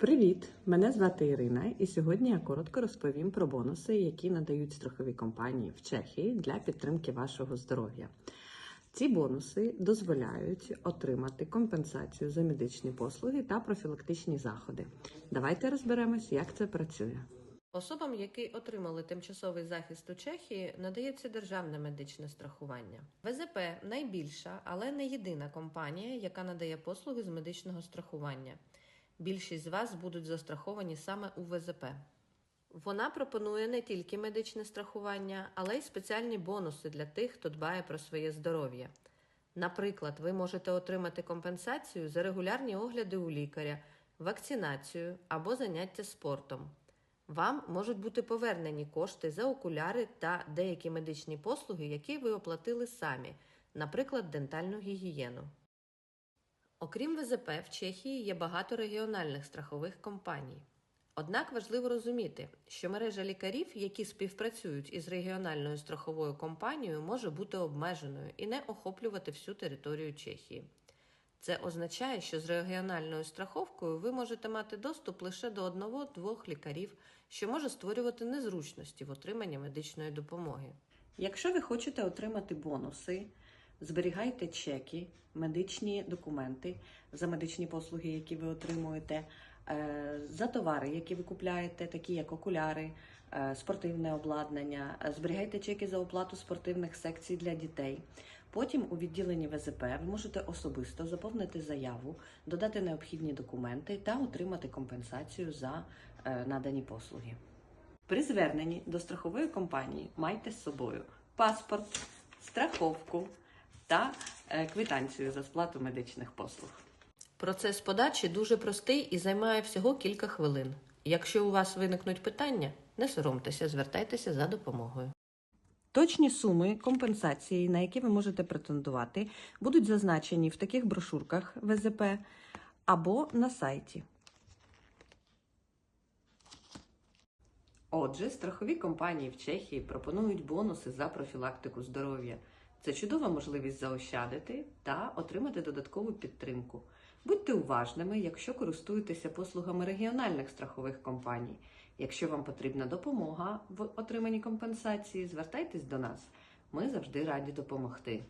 Привіт! Мене звати Ірина, і сьогодні я коротко розповім про бонуси, які надають страхові компанії в Чехії для підтримки вашого здоров'я. Ці бонуси дозволяють отримати компенсацію за медичні послуги та профілактичні заходи. Давайте розберемось, як це працює. Особам, які отримали тимчасовий захист у Чехії, надається державне медичне страхування. ВЗП найбільша, але не єдина компанія, яка надає послуги з медичного страхування. Більшість з вас будуть застраховані саме у ВЗП. Вона пропонує не тільки медичне страхування, але й спеціальні бонуси для тих, хто дбає про своє здоров'я. Наприклад, ви можете отримати компенсацію за регулярні огляди у лікаря, вакцинацію або заняття спортом. Вам можуть бути повернені кошти за окуляри та деякі медичні послуги, які ви оплатили самі, наприклад, дентальну гігієну. Окрім ВЗП, в Чехії є багато регіональних страхових компаній. Однак важливо розуміти, що мережа лікарів, які співпрацюють із регіональною страховою компанією, може бути обмеженою і не охоплювати всю територію Чехії. Це означає, що з регіональною страховкою ви можете мати доступ лише до одного-двох лікарів, що може створювати незручності в отриманні медичної допомоги. Якщо ви хочете отримати бонуси, зберігайте чеки, медичні документи за медичні послуги, які ви отримуєте, е, за товари, які ви купляєте, такі як окуляри, е, спортивне обладнання, зберігайте чеки за оплату спортивних секцій для дітей. Потім у відділенні ВЗП ви можете особисто заповнити заяву, додати необхідні документи та отримати компенсацію за е, надані послуги. При зверненні до страхової компанії майте з собою паспорт, страховку та е, квитанцію за сплату медичних послуг. Процес подачі дуже простий і займає всього кілька хвилин. Якщо у вас виникнуть питання, не соромтеся, звертайтеся за допомогою. Точні суми компенсації, на які ви можете претендувати, будуть зазначені в таких брошурках ВЗП або на сайті. Отже, страхові компанії в Чехії пропонують бонуси за профілактику здоров'я. Це чудова можливість заощадити та отримати додаткову підтримку. Будьте уважними, якщо користуєтеся послугами регіональних страхових компаній. Якщо вам потрібна допомога в отриманні компенсації, звертайтесь до нас. Ми завжди раді допомогти.